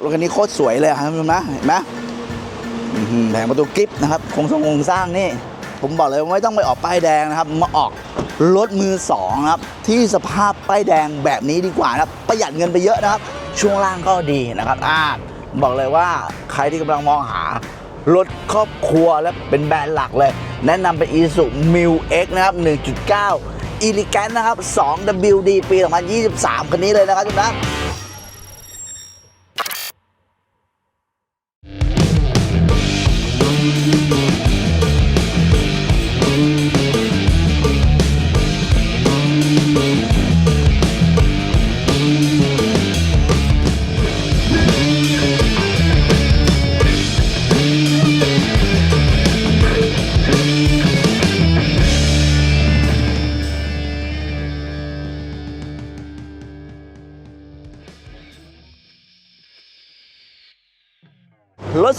รถคันนี้โคตรสวยเลยครับท่านผู้ชมนะเห็นไหมแผงประตูกิฟต์นะครับโครงทรงโครงสร้างนี่ ผมบอกเลยว่าไม่ต้องไปออกป้ายแดงนะครับ มาออกรถมือสองครับ ที่สภาพป้ายแดงแบบนี้ดีกว่านะครับ ประหยัดเงินไปเยอะนะครับ ช่วงล่างก็ดีนะครับอ่าบอกเลยว่าใครที่กำลังมองหารถครอบครัวและเป็นแบรนด์หลักเลย แนะนำเป็น Isuzu Mil X นะครับ 1.9 e l e g a n t นะครับ 2WD ปี 2023 คันนี้เลยนะครับทุกท่าน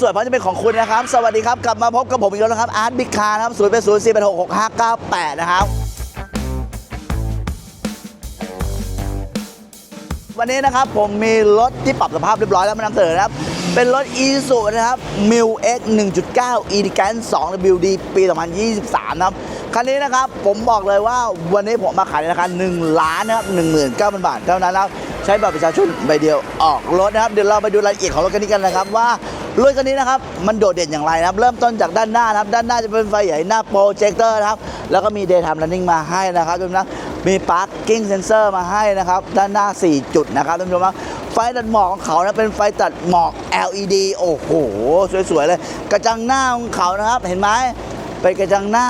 สวยพร้อมจะเป็นของคุณนะครับ สวัสดีครับ กลับมาพบกับผมอีกแล้วนะครับอาร์ตบิ๊กคาร์นะครับศูนย์เป็นศูนย์สี่เป็นหกหกห้าเก้าแปดนะครับวันนี้นะครับผมมีรถที่ปรับสภาพเรียบร้อยแล้วมานำเสนอนะครับ เป็นรถ e s u นะครับ m i l X 1.9 e l e g a n t 2 WD ปี2023นะครับคันนี้นะครับผมบอกเลยว่าวันนี้ผมมาขายในราคา1ล้านนะครับ19,000บาทเท่านั้นนะครับใช้บัตรประชาชนใบเดียวออกรถนะครับ เดี๋ยวเราไปดูรายละเอียดของรถคันนี้กันนะครับว่า รถคันนี้นะครับมันโดดเด่นอย่างไรนะครับ เริ่มต้นจากด้านหน้านะครับ ด้านหน้าจะเป็นไฟใหญ่หน้าโปรเจคเตอร์นะครับ แล้วก็มี daytime running มาให้นะครับทุกท่านนะมี parking sensor มาให้นะครับ ด้านหน้า 4 จุดนะครับท่านผู้ชมครับไฟตัดหมอกของเขานะเป็นไฟตัดหมอก LED โอ้โห สวยๆเลย กระจังหน้าของเขานะครับ เห็นไหมเป็นกระจังหน้า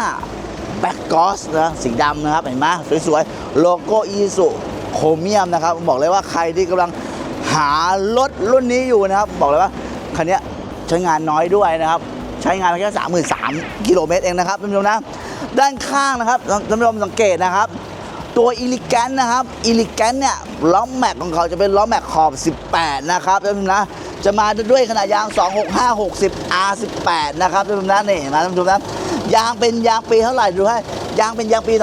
แบ็กกอสนะสีดำนะครับ เห็นไหมสวยๆ โลโก้อีสุโครเมียมนะครับ บอกเลยว่าใครที่กำลังหารถรุ่นนี้อยู่นะครับ บอกเลยว่าคันนี้ ช้งานน้อยด้วยนะครับ ใช้งานเพียงแค่สามหมื่นสามกิโลเมตรเองนะครับท่านผู้ชมนะ ด้านข้างนะครับท่านผู้ชมสังเกตนะครับ ตัวอีลิแกนนะครับอีลิแกนเนี่ยล้อแม็กของเขาจะเป็นล้อแม็กขอบ 18 นะครับท่านผู้ชมนะจะมาด้วยขนาดยาง 265 60 R18 นะครับท่านผู้ชมนะนี่นะท่านผู้ชมนะยางเป็นยางปีเท่าไหร่ดูให้ยางเป็นยางปี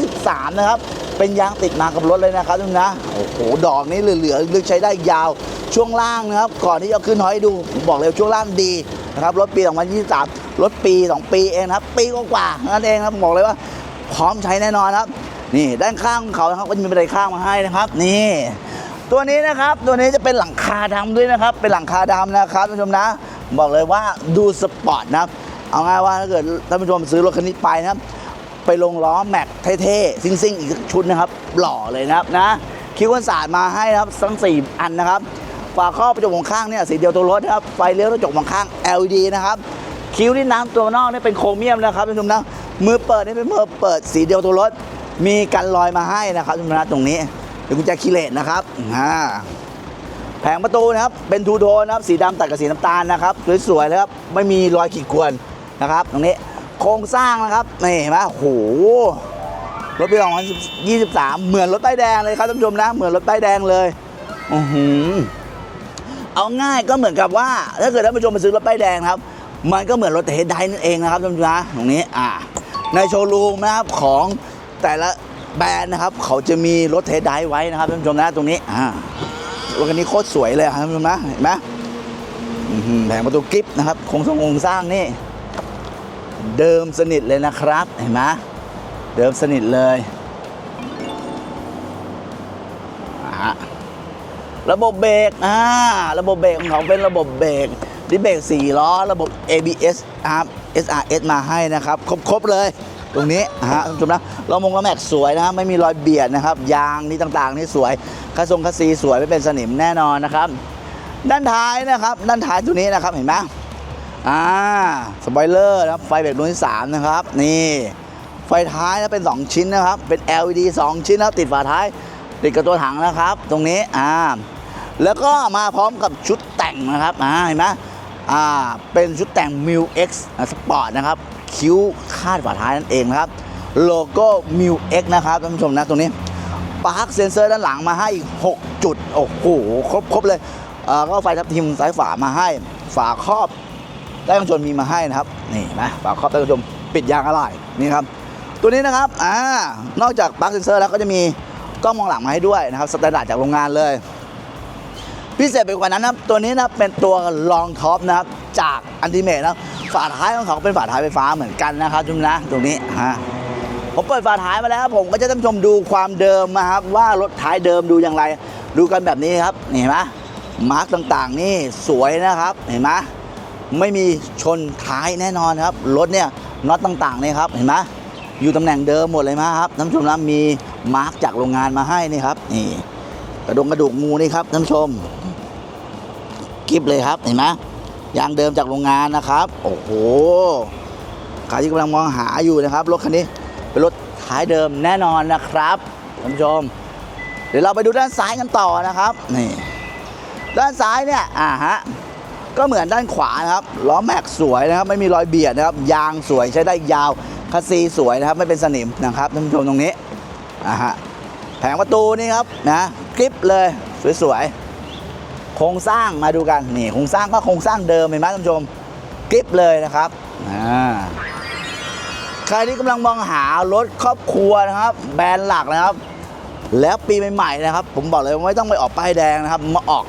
2023 นะครับ เป็นยางติดมากับรถเลยนะครับท่านผู้ชมนะ โอ้โห ดอกนี้เหลือๆลึกใช้ได้ยาว ช่วงล่างนะครับ ก่อนที่จะขึ้นหอยดูผมบอกเลยช่วงล่างดีนะครับรถปี 2023 รถปี 2 ปีเองนะครับ ปีกว่าๆนั่นเองครับบอกเลยว่าพร้อมใช้แน่นอนครับ นี่ด้านข้างของเขานะครับก็จะมีบันไดข้างมาให้นะครับ นี่ ตัวนี้นะครับตัวนี้จะเป็นหลังคาดำด้วยนะครับ เป็นหลังคาดำนะครับท่านผู้ชมนะ บอกเลยว่าดูสปอร์ตนะครับเอาง่ายว่าถ้าเกิดท่านผู้ชมซื้อรถคันนี้ไปนะครับ ไปลงล้อแม็กเท่ๆซิ่งๆอีกชุดนะครับ หล่อเลยนะครับนะคิ้วกันศาสตร์มาให้นะครับทั้งสี่อันนะครับ ฝาครอบกระจกมองข้างเนี่ยสีเดียวตัวรถนะครับไฟเลี้ยวกระจกมองข้าง LED นะครับคิ้วที่น้ำตัวนอกนี่เป็นโครเมียมนะครับท่านผู้ชมนะมือเปิดนี่เป็นมือเปิดสีเดียวตัวรถ มีกันรอยมาให้นะครับท่านผู้ชมนะตรงนี้เดี๋ยวกุญแจคีเลตนะครับอ่าแผงประตูนะครับเป็นทูโทนนะครับสีดำตัดกับสีน้ำตาลนะครับสวยๆเลยครับไม่มีรอยขีดข่วนนะครับตรงนี้โครงสร้างนะครับนี่เห็นไหมโอ้โหรถปี2023 เหมือนรถป้แดงเลยครับท่านผู้ชมนะ เหมือนรถป้แดงเลยอือหือ เอาง่ายก็เหมือนกับว่า ถ้าเกิดท่านผู้ชมมาซื้อรถป้ายแดงครับ มันก็เหมือนรถเฮดไดนั่นเองนะครับท่านผู้ชมนะตรงนี้อ่าในโชว์รูมนะครับของแต่ละแบรนด์นะครับ เขาจะมีรถเฮดไดไว้นะครับท่านผู้ชมนะตรงนี้อ่ารถคันนี้โคตรสวยเลยครับท่านผู้ชมนะเห็นไหมแผงประตูกิฟต์นะครับโครงทรงโครงสร้างนี่ เดิมสนิทเลยนะครับเห็นไหมเดิมสนิทเลยอะ ระบบเบรกอ่าระบบเบรกของเขาเป็นระบบเบรกดิเบรก4ล้อ ระบบ ABS ครับ SRS มาให้นะครับ ครบ ๆ เลย ตรงนี้อะฮะท่านผู้ชมนะเรามงละแม็กสวยนะไม่มีรอยเบียดนะครับ ยางนี่ต่างๆ นี่สวยคัสทรงคัสซีสวยไม่เป็นสนิมแน่นอนนะครับ ด้านท้ายนะครับ ด้านท้ายตัวนี้นะครับเห็นไหมอ่าสปอยเลอร์นะครับไฟเบรกดวงที่3นะครับ นี่ไฟท้ายนะเป็น 2 ชิ้นนะครับ เป็น LED 2 ชิ้นแล้วติดฝาท้าย ติดกับตัวถังนะครับ ตรงนี้อ่า แล้วก็มาพร้อมกับชุดแต่งนะครับอ่าเห็นไหมอ่าเป็นชุดแต่ง m i l X Sport นะครับ คิ้วคาดฝาท้ายนั่นเองนะครับ โลโก้ m i l X นะครับท่านผู้ชมนะตรงนี้ปาร์คเซนเซอร์ด้านหลังมาให้อีก 6 จุด โอ้โห ครบครบเลยก็ไฟทับทิมซ้ายฝามาให้ ฝาครอบใต้กันชนมีมาให้นะครับ นี่นะฝาครอบใต้กันชนปิดยางอะไหล่นี่ครับ ตัวนี้นะครับอ่านอกจากปลั๊กเซนเซอร์แล้วก็จะมีกล้องมองหลังมาให้ด้วยนะครับสแตนดาร์ดจากโรงงานเลย พิเศษไปกว่านั้นนะครับ ตัวนี้นะเป็นตัวลองท็อปนะครับ จากอันติเมทนะฝาท้ายของเขาเป็นฝาท้ายไฟฟ้าเหมือนกันนะครับจุมนะตรงนี้ฮะผมเปิดฝาท้ายมาแล้วผมก็จะท่านชมดูความเดิมนะครับ ว่ารถท้ายเดิมดูอย่างไร ดูกันแบบนี้ครับเห็นไหมมาร์กต่างๆ นี่สวยนะครับเห็นไหมไม่มีชนท้ายแน่นอนครับรถเนี่ยน็อตต่างๆเนี่ยครับเห็นไหมอยู่ตำแหน่งเดิมหมดเลยนะครับท่านผู้ชมนะมีมาร์กจากโรงงานมาให้นี่ครับนี่กระดงกระดูกงูนี่ครับท่านผู้ชม กิฟเลยครับเห็นไหมยางเดิมจากโรงงานนะครับ โอ้โหใครที่กำลังมองหาอยู่นะครับรถคันนี้เป็นรถท้ายเดิมแน่นอนนะครับท่านผู้ชม เดี๋ยวเราไปดูด้านซ้ายกันต่อนะครับนี่ด้านซ้ายเนี่ยอ่าฮะก็เหมือนด้านขวานะครับล้อแม็กสวยนะครับ ไม่มีรอยเบียดนะครับ ยางสวยใช้ได้ยาวคัสซีสวยนะครับ ไม่เป็นสนิมนะครับท่านผู้ชมตรงนี้อ่าฮะแผงประตูนี่ครับนะกริปเลยสวยๆ โครงสร้างมาดูกันนี่โครงสร้างก็โครงสร้างเดิมเห็นไหมท่านผู้ชมกริปเลยนะครับอ่าใครที่กำลังมองหารถครอบครัวนะครับ แบรนด์หลักนะครับ แล้วปีใหม่ๆนะครับ ผมบอกเลยว่าไม่ต้องไปออกป้ายแดงนะครับ มาออก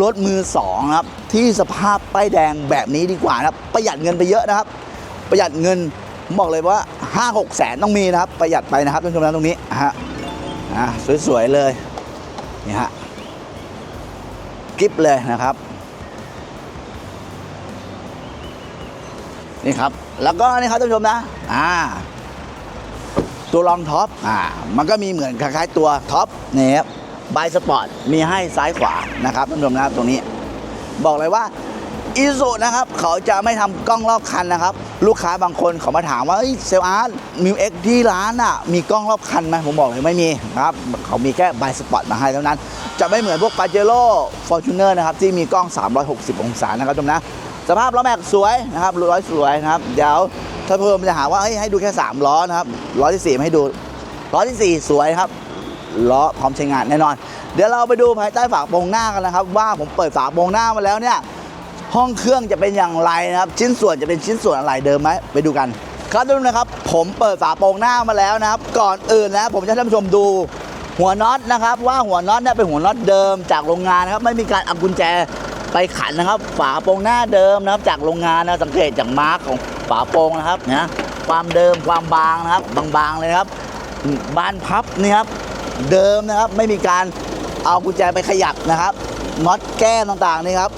รถมือสองครับ ที่สภาพป้ายแดงแบบนี้ดีกว่านะครับประหยัดเงินไปเยอะนะครับ ประหยัดเงินผมบอกเลยว่า 5 6แสนต้องมีนะครับ ประหยัดไปนะครับท่านผู้ชมนะตรงนี้ฮะอะสวยๆเลยนี่ฮะ กิฟเลยนะครับ นี่ครับ แล้วก็นี่ครับท่านผู้ชมนะ อ่า ตัวรองท็อป อ่า มันก็มีเหมือนคล้ายๆตัวท็อปนี่ครับบายสปอร์ตมีให้ซ้ายขวานะครับท่านผู้ชมนะตรงนี้ บอกเลยว่า อีซูนะครับเขาจะไม่ทำกล้องรอบคันนะครับ ลูกค้าบางคนเขามาถามว่าเซลอาร์ตมิวเอ็กที่ร้านอะมีกล้องรอบคันไหมผมบอกเลยไม่มีนะครับเขามีแค่บายสปอร์ตมาให้เท่านั้น จะไม่เหมือนพวกปาเจโร่ฟอร์จูเนอร์นะครับที่มีกล้อง 360 องศานะครับท่านนะสภาพล้อแม็กสวยนะครับร้อยสวยนะครับเดี๋ยวถ้าเพิ่มจะหาว่าให้ดูแค่3ล้อนะครับล้อที่4ไม่ให้ดูล้อที่4สวยครับล้อพร้อมใช้งานแน่นอน เดี๋ยวเราไปดูภายใต้ฝาโปรงหน้ากันนะครับ ว่าผมเปิดฝาโปรงหน้ามาแล้วเนี่ย ห้องเครื่องจะเป็นอย่างไรนะครับ ชิ้นส่วนจะเป็นชิ้นส่วนอะไรเดิมไหมไปดูกันครับทุกท่านนะครับ ผมเปิดฝาโปรงหน้ามาแล้วนะครับ ก่อนอื่นนะผมจะให้ท่านผู้ชมดูหัวน็อตนะครับ ว่าหัวน็อตเนี่ยเป็นหัวน็อตเดิมจากโรงงานนะครับ ไม่มีการเอากุญแจไปขันนะครับ ฝาโปรงหน้าเดิมนะครับ จากโรงงานนะสังเกตจากมาร์กของฝาโปรงนะครับนะความเดิมความบางนะครับ บางๆเลยครับบานพับนี่ครับเดิมนะครับไม่มีการเอากุญแจไปขยับนะครับน็อตแก้ต่างๆนี่ครับ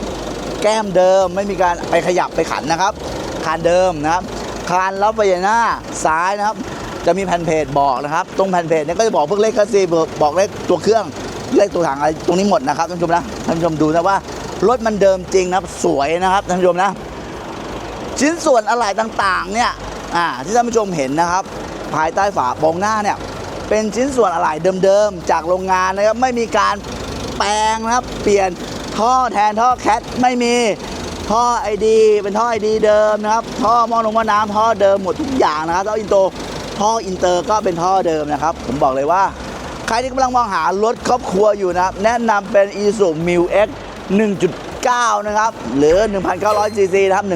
แก้มเดิมไม่มีการไปขยับไปขันนะครับ คานเดิมนะครับ คานรับไฟหน้าซ้ายนะครับ จะมีแผ่นเพจบอกนะครับ ตรงแผ่นเพจเนี่ยก็จะบอกพวกเลขคัสซีบอกเลขตัวเครื่องเลขตัวถังอะไรตรงนี้หมดนะครับท่านผู้ชมนะท่านผู้ชมดูนะว่ารถมันเดิมจริงนะครับสวยนะครับท่านผู้ชมนะ ชิ้นส่วนอะไหล่ต่างๆเนี่ยอ่าที่ท่านผู้ชมเห็นนะครับ ภายใต้ฝาโปรงหน้าเนี่ยเป็นชิ้นส่วนอะไหล่เดิมๆจากโรงงานนะครับไม่มีการแปลงนะครับ เปลี่ยน ท่อแทนท่อแคทไม่มีท่อไอดีเป็นท่อไอดีเดิมนะครับ ท่อมอลงหมอน้ำท่อเดิมหมดทุกอย่างนะครับท่ออินโตท่ออินเตอร์ก็เป็นท่อเดิมนะครับ ผมบอกเลยว่า ใครที่กำลังมองหารถครอบครัวอยู่นะครับ แนะนำเป็น i s u m i l X 1.9 นะครับ หรือ 1,900 cc นะครับ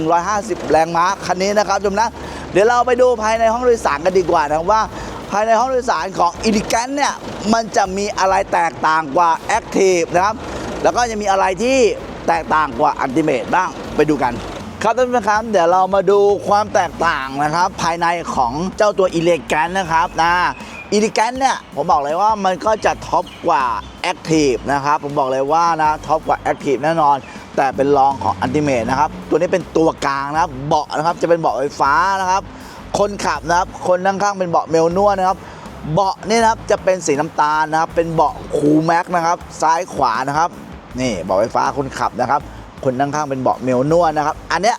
150 แรงม้าคันนี้นะครับชมนะ เดี๋ยวเราไปดูภายในห้องโดยสารกันดีกว่านะครับว่า ภายในห้องโดยสารของ e l e g a n เนี่ย มันจะมีอะไรแตกต่างกว่า Active นะครับ แล้วก็จะมีอะไรที่แตกต่างกว่า Ultimate บ้างไปดูกัน ครับท่านผู้ชมครับเดี๋ยวเรามาดูความแตกต่างนะครับ ภายในของเจ้าตัว e l e g a n t นะครับนะ e l e g a n t เนี่ยผมบอกเลยว่ามันก็จะท็อปกว่า Active นะครับผมบอกเลยว่านะท็อปกว่า Active แน่นอน แต่เป็นรองของ Ultimate นะครับตัวนี้เป็นตัวกลางนะครับเบาะนะครับจะเป็นเบาะไฟฟ้านะครับคนขับนะครับคนนั่งข้างเป็นเบาะเมลนวดนะครับเบาะนี่นะครับจะเป็นสีน้ำตาลนะครับเป็นเบาะคูแม็กนะครับซ้ายขวานะครับ นี่เบาะไฟฟ้าคนขับนะครับ คนนั่งข้างเป็นเบาะเมลนวดนะครับ อันเนี้ย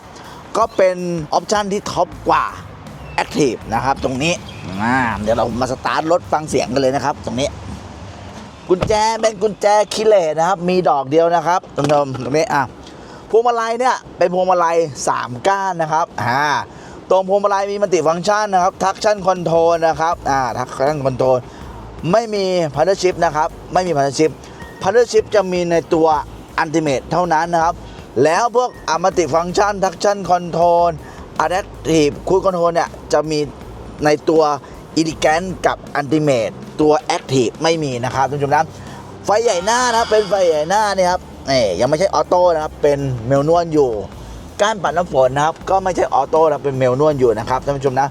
ก็เป็นออปชันที่ท็อปกว่า Active นะครับตรงนี้เดี๋ยวเรามาสตาร์ทรถฟังเสียงกันเลยนะครับ ตรงนี้ กุญแจเป็นกุญแจคิเลสนะครับ มีดอกเดียวนะครับท่านผู้ชมตรงนี้อะพวงมาลัยเนี่ยเป็นพวงมาลัย 3 ก้านนะครับอ่าตรงพวงมาลัยมีมัลติฟังก์ชันนะครับทักชั่นคอนโทรลนะครับอ่าทักชั่นคอนโทรลไม่มีพันธชิพนะครับ ไม่มีพันธชิพ พันธชิพจะมีในตัวอันติเมตเท่านั้นนะครับ แล้วพวกอมัติฟังก์ชันทักชั่นคอนโทรลอะแดปทีฟคูดคอนโทรลเนี่ยจะมีในตัวอิลิแกนกับอันติเมตตัวแอคทีฟไม่มีนะครับท่านผู้ชมนะไฟใหญ่หน้านะเป็นไฟใหญ่หน้านี่ครับนี่ยังไม่ใช่ออโต้นะครับเป็นเมลนวลอยู่ก้านปัดน้ำฝนนะครับก็ไม่ใช่ออโต้นะเป็นเมลนวลอยู่นะครับท่านผู้ชมนะ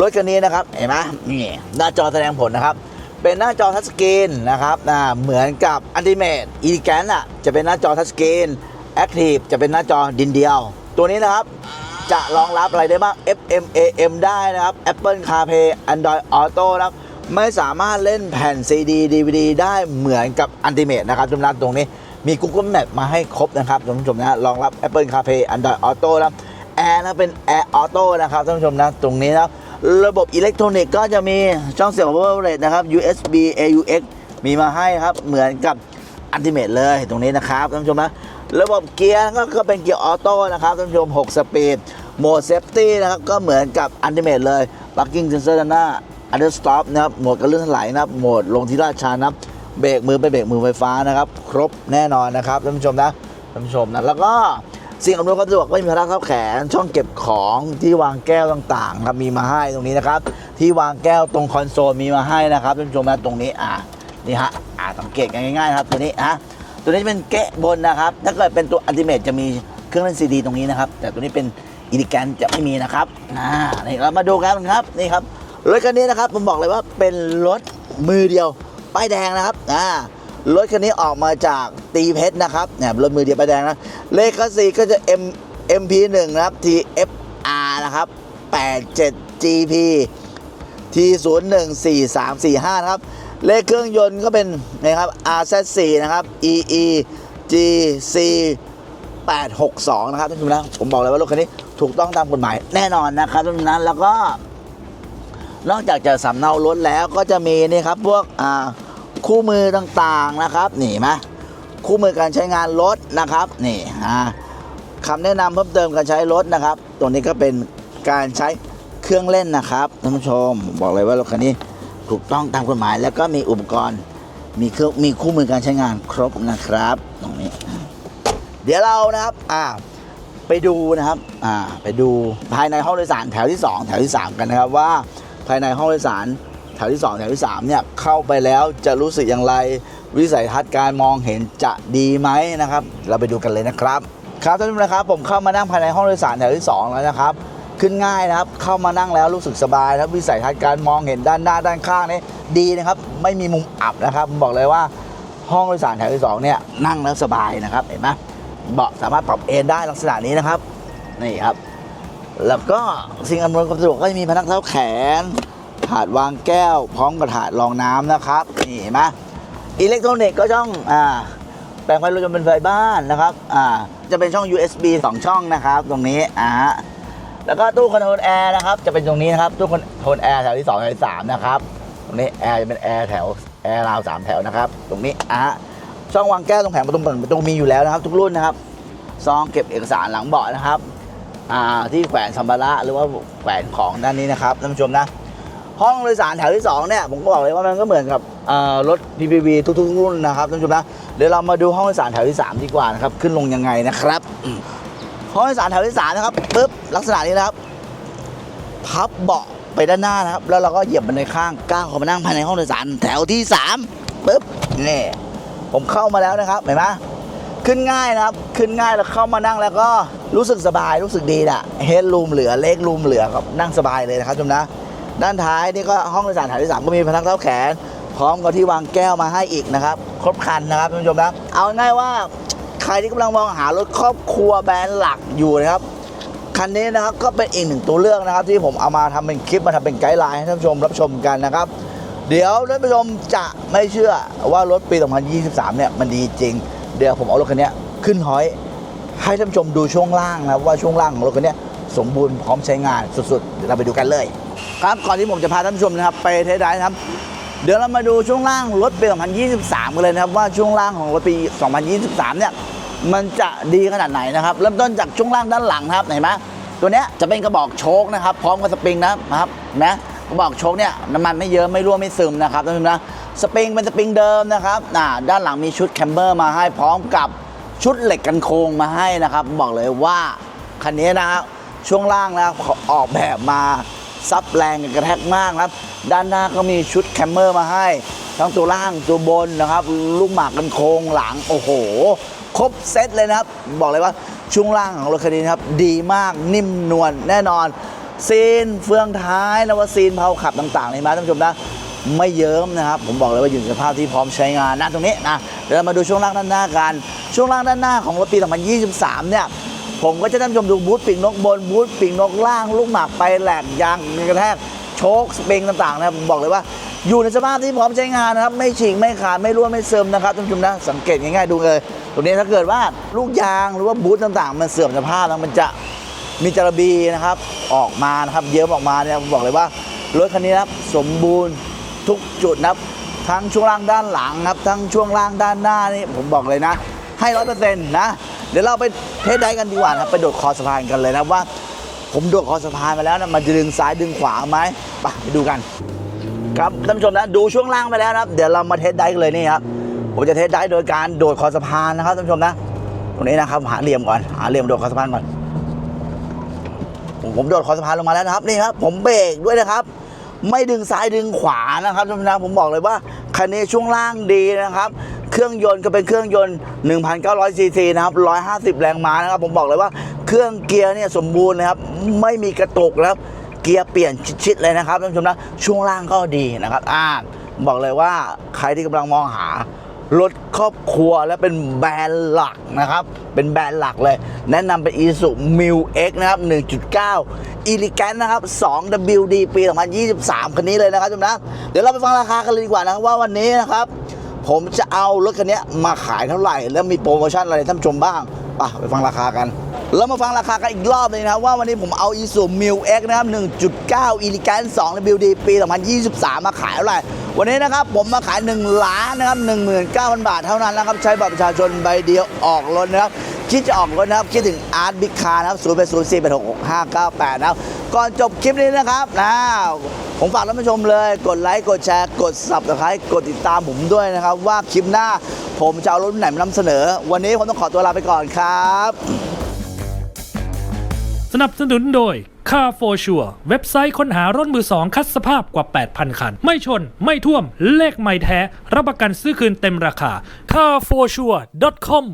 รถคันนี้นะครับเห็นไหมนี่หน้าจอแสดงผลนะครับ เป็นหน้าจอทัชสกรีนนะครับเหมือนกับอันติเมตอีแกนอะจะเป็นหน้าจอทัชสกรีนแอคทีฟจะเป็นหน้าจอดินเดียว ตัวนี้นะครับจะรองรับอะไรได้บ้าง FM AM ได้นะครับ Apple CarPlay Android Auto นะครับไม่สามารถเล่นแผ่น CD DVD ได้เหมือนกับ Ultimate นะครับทุกท่านตรงนี้มี Google Map มาให้ครบนะครับท่านผู้ชมนะรองรับ Apple CarPlay Android Auto นะครับ Air นะเป็น Air Auto นะครับท่านผู้ชมนะตรงนี้นะครับ ระบบอิเล็กทรอนิกส์ก็จะมีช่องเสียบ Wireless นะครับ USB AUX มีมาให้ครับ เหมือนกับอันติเมตเลยตรงนี้นะครับท่านผู้ชมนะระบบเกียร์ก็ก็เป็นเกียร์ออโต้นะครับท่านผู้ชม 6 สปีดโหมดเซฟตี้นะครับก็เหมือนกับอันติเมตเลย Parking Sensor ด้านหน้า Under Stop นะครับโหมดกระลื่นถลายนะครับโหมดลงที่ลาดชันนะครับเบรกมือเป็นเบรกมือไฟฟ้านะครับ ครบแน่นอนนะครับท่านผู้ชมนะท่านผู้ชมนะแล้วก็ สิ่งอำนวยความสะดวกก็มีพนักทับแขน ช่องเก็บของที่วางแก้วต่างๆครับมีมาให้ตรงนี้นะครับ ที่วางแก้วตรงคอนโซลมีมาให้นะครับท่านผู้ชมนะตรงนี้อ่านี่ฮะอ่าสังเกตกันง่ายๆนะครับตัวนี้ฮะตัวนี้เป็นเกะบนนะครับ ถ้าเกิดเป็นตัวอันติเมตจะมีเครื่องเล่นซีดีตรงนี้นะครับ แต่ตัวนี้เป็นอีดิแกนจะไม่มีนะครับอ่านี่เรามาดูกันครับนี่ครับรถคันนี้นะครับผมบอกเลยว่าเป็นรถมือเดียวป้ายแดงนะครับอ่า รถคันนี้ออกมาจากตีเพชรนะครับเนี่ยรถมือเดียวป้ายแดงนะ เลขคัสซีก็จะ M MP1 นะครับ TFR นะครับ 87 GP T 0 1 4 3 4 5 นะครับเลขเครื่องยนต์ก็เป็นนะครับ RZ4 นะครับ EE GC 862 นะครับท่านผู้ชมนะผมบอกเลยว่ารถคันนี้ถูกต้องตามกฎหมายแน่นอนนะครับท่านผู้ชมนะแล้วก็ นอกจากจะสำเนารถแล้วก็จะมีนี่ครับพวกอ่า คู่มือต่างๆนะครับนี่นไหมคู่มือการใช้งานรถนะครับนี่อ่าคำแนะนำเพิ่มเติมการใช้รถนะครับ ตัวนี้ก็เป็นการใช้เครื่องเล่นนะครับท่านผู้ชม บอกเลยว่ารถคันนี้ถูกต้องตามกฎหมาย แล้วก็มีอุปกรณ์มีเครื่องมีคู่มือการใช้งานครบนะครับตรงนี้ เดี๋ยวเรานะครับอ่าไปดูนะครับอ่าไปดูภายในห้องโดยสารแถวที่ 2 แถวที่ 3 กันนะครับว่าภายในห้องโดยสาร ถวที่ 2 แถวที่3เนี่ยเข้าไปแล้วจะรู้สึกอย่างไร วิสัยทัศน์การมองเห็นจะดีไหมนะครับ เราไปดูกันเลยนะครับครับท่านผู้ชมนะครับผมเข้ามานั่งภายในห้องโดยสารแถวที่ 2 แล้วนะครับ ขึ้นง่ายนะครับ เข้ามานั่งแล้วรู้สึกสบายนะครับวิสัยทัศน์การมองเห็นด้านหน้าด้านข้างนี่ดีนะครับ ไม่มีมุมอับนะครับผมบอกเลยว่าห้องโดยสารแถวที่สองเนี่ยนั่งแล้วสบายนะครับเห็นไหมเบาะสามารถปรับเอนได้ลักษณะนี้นะครับนี่ครับ แล้วก็สิ่งอำนวยความสะดวกก็จะมีพนักเท้าแขน ถาดวางแก้ว พร้อมกับถาดรองน้ำนะครับนี่เห็นไหมอิเล็กทรอนิกส์ก็ช่องอ่าแปลงไฟรถยนต์เป็นไฟบ้านนะครับอ่าจะเป็นช่อง USB 2 ช่องนะครับตรงนี้อ่าแล้วก็ตู้คอนโทรลแอร์นะครับจะเป็นตรงนี้นะครับตู้คอนโทรลแอร์แถวที่2แถวที่3นะครับตรงนี้แอร์จะเป็นแอร์แถวแอร์ราวสามแถวนะครับตรงนี้อะฮะช่องวางแก้วตรงแผงประตูเปิดประตูมีอยู่แล้วนะครับ ทุกรุ่นนะครับซองเก็บเอกสารหลังเบาะนะครับอ่าที่แขวนสัมภาระหรือว่าแขวนของด้านนี้นะครับท่านผู้ชมนะ ห้องโดยสารแถวที่2เนี่ยผมก็บอกเลยว่ามันก็เหมือนกับรถ PPV ทุกๆรุ่นนะครับท่านผู้ชมนะเดี๋ยวเรามาดูห้องโดยสารแถวที่ 3 ดีกว่านะครับขึ้นลงยังไงนะครับห้องโดยสารแถวที่3นะครับปุ๊บลักษณะนี้นะครับพับเบาะไปด้านหน้านะครับ แล้วเราก็เหยียบบันไดข้างก้าวเข้ามานั่งภายในห้องโดยสารแถวที่3ปุ๊บนี่ผมเข้ามาแล้วนะครับเห็นไหมขึ้นง่ายนะครับ ขึ้นง่ายแล้วเข้ามานั่งแล้วก็รู้สึกสบายรู้สึกดีน่ะเฮดรูมเหลือเล็กรูมเหลือครับนั่งสบายเลยนะครับชมนะ ด้านท้ายนี่ก็ห้องโดยสารแถวที่สามก็มีพนักเท้าแขน พร้อมกับที่วางแก้วมาให้อีกนะครับ ครบครันนะครับท่านผู้ชมนะเอาง่ายว่าใครที่กำลังมองหารถครอบครัวแบรนด์หลักอยู่นะครับคันนี้นะครับก็เป็นอีกหนึ่งตัวเลือกนะครับ ที่ผมเอามาทำเป็นคลิปมาทำเป็นไกด์ไลน์ให้ท่านผู้ชมรับชมกันนะครับ เดี๋ยวท่านผู้ชมจะไม่เชื่อว่ารถปี 2023 เนี่ยมันดีจริง เดี๋ยวผมเอารถคันนี้ขึ้นหอยให้ท่านผู้ชมดูช่วงล่างนะว่าช่วงล่างของรถคันนี้สมบูรณ์พร้อมใช้งานสุดๆเดี๋ยวเราไปดูกันเลย ครับก่อนที่ผมจะพาท่านผู้ชมนะครับไปเทสไดรฟ์นะครับ เดี๋ยวเรามาดูช่วงล่างรถปี 2023 กันเลยนะครับ ว่าช่วงล่างของรถปี 2023 เนี่ยมันจะดีขนาดไหนนะครับ เริ่มต้นจากช่วงล่างด้านหลังครับเห็นไหมตัวเนี้ยจะเป็นกระบอกโชคนะครับ พร้อมกับสปริงนะครับนะกระบอกโชคเนี่ยน้ำมันไม่เยอะไม่รั่วไม่ซึมนะครับท่านผู้ชมนะสปริงเป็นสปริงเดิมนะครับอ่าด้านหลังมีชุดแคมเบอร์มาให้พร้อมกับชุดเหล็กกันโค้งมาให้นะครับ บอกเลยว่าคันนี้นะครับช่วงล่างนะครับเขาออกแบบมา ซับแรงกระแทกมากครับ ด้านหน้าก็มีชุดแคมเมอร์มาให้ ทั้งตัวล่างตัวบนนะครับ ลูกหมากกันโครงหลังโอ้โห ครบเซตเลยนะครับ บอกเลยว่าช่วงล่างของรถคันนี้ครับ ดีมากนิ่มนวลแน่นอน ซีนเฟืองท้ายแล้วว่าซีนเผาขับต่างๆนี่มาท่านผู้ชมนะไม่เยิ้มนะครับ ผมบอกเลยว่าอยู่ในสภาพที่พร้อมใช้งานนะตรงนี้นะเดี๋ยวเรามาดูช่วงล่างด้านหน้ากัน ช่วงล่างด้านหน้าของรถปี 2023 เนี่ย ผมก็จะนผู้ชมดูบูธปีกนกบนบูธปีกนกล่างลูกหมากไปแหลกยางกระแทกโชคสปริงต่างๆนะครับผมบอกเลยว่าอยู่ในสภาพที่พร้อมใช้งานนะครับ ไม่ฉีกไม่ขาดไม่รั่วไม่ซึมนะครับท่านผู้ชมนะสังเกตง่ายๆดูเลย ตรงนี้ถ้าเกิดว่าลูกยางหรือว่าบูธต่างๆ มันเสื่อมสภาพแล้วมันจะมีจระบีนะครับ ออกมานะครับ เยิ้มออกมาเนี่ยผมบอกเลยว่ารถคันนี้นะครับสมบูรณ์ทุกจุดนะครับ ทั้งช่วงล่างด้านหลังครับ ทั้งช่วงล่างด้านหน้านี่ผมบอกเลยนะ ให้ร้อยเปอร์เซ็นต์นะ เดี๋ยวเราไปเทสได้กันดีกว่านะครับไปโดดคอสะพานกันเลยนะว่า ผมโดดคอสะพานมาแล้วนะมันจะดึงซ้ายดึงขวาไหมไปไปดูกัน ครับท่านผู้ชมนะดูช่วงล่างไปแล้วนะครับ เดี๋ยวเรามาเทสได้กันเลยนี่ครับผมจะเทสได้โดยการโดดคอสะพานนะครับท่านผู้ชมนะ ตรงนี้นะครับหาเหลี่ยมก่อนหาเหลี่ยมโดดคอสะพานก่อนผมผมโดดคอสะพานลงมาแล้วนะครับนี่ครับ ผมเบรกด้วยนะครับ ไม่ดึงซ้ายดึงขวานะครับท่านผู้ชมนะผมบอกเลยว่าคันนี้ช่วงล่างดีนะครับ รื่องยนต์ก็เป็นเครื่องยนต์ 1,900ซีซีนะครับ 150 แรงม้านะครับผมบอกเลยว่าเครื่องเกียร์เนี่ยสมบูรณ์นะครับ ไม่มีกระตุกนะครับ เกียร์เปลี่ยนชิดๆเลยนะครับท่านผู้ชมนะช่วงล่างก็ดีนะครับอ่าบอกเลยว่าใครที่กำลังมองหารถครอบครัวและเป็นแบรนด์หลักนะครับ เป็นแบรนด์หลักเลย แนะนำเป็น Isuzu Mil X นะครับ 1.9 e l e g a n t นะครับ 2WD ปี 2023 คันนี้เลยนะครับทุกท่านนะเดี๋ยวเราไปฟังราคากันเลยดีกว่านะครับว่าวันนี้นะครับ ผมจะเอารถคันนี้มาขายเท่าไหร่ แล้วมีโปรโมชั่นอะไรให้ท่านชมบ้างไปไปฟังราคากัน แล้วมาฟังราคากันอีกรอบเลยนะครับ ว่าวันนี้ผมเอา Isuzu Mil X นะครับ 1.9 e l e g a n t 2WD ปี 2023 มาขายเท่าไหร่ วันนี้นะครับผมมาขาย 1 ล้านนะครับ 19,000 บาทเท่านั้นนะครับ ใช้บัตรประชาชนใบเดียวออกรถนะครับคิดจะออกรถนะครับ คิดถึงอาร์ตบิ๊กคาร์นะครับ 0 8 0 4 8 6 6 5 9 8 นะครับ ก่อนจบคลิปนี้นะครับนะ ผมฝากท่านผู้ชมเลย กดไลค์กดแชร์กด subscribe กดติดตามผมด้วยนะครับ ว่าคลิปหน้าผมจะเอารถไหนมานำเสนอ วันนี้ผมต้องขอตัวลาไปก่อนครับ สนับสนุนโดย Car for Sure เว็บไซต์ค้นหารถมือสองคัดสภาพกว่า 8,000 คัน ไม่ชน ไม่ท่วม เลขไม่แท้ รับประกันซื้อคืนเต็มราคา carforsure.com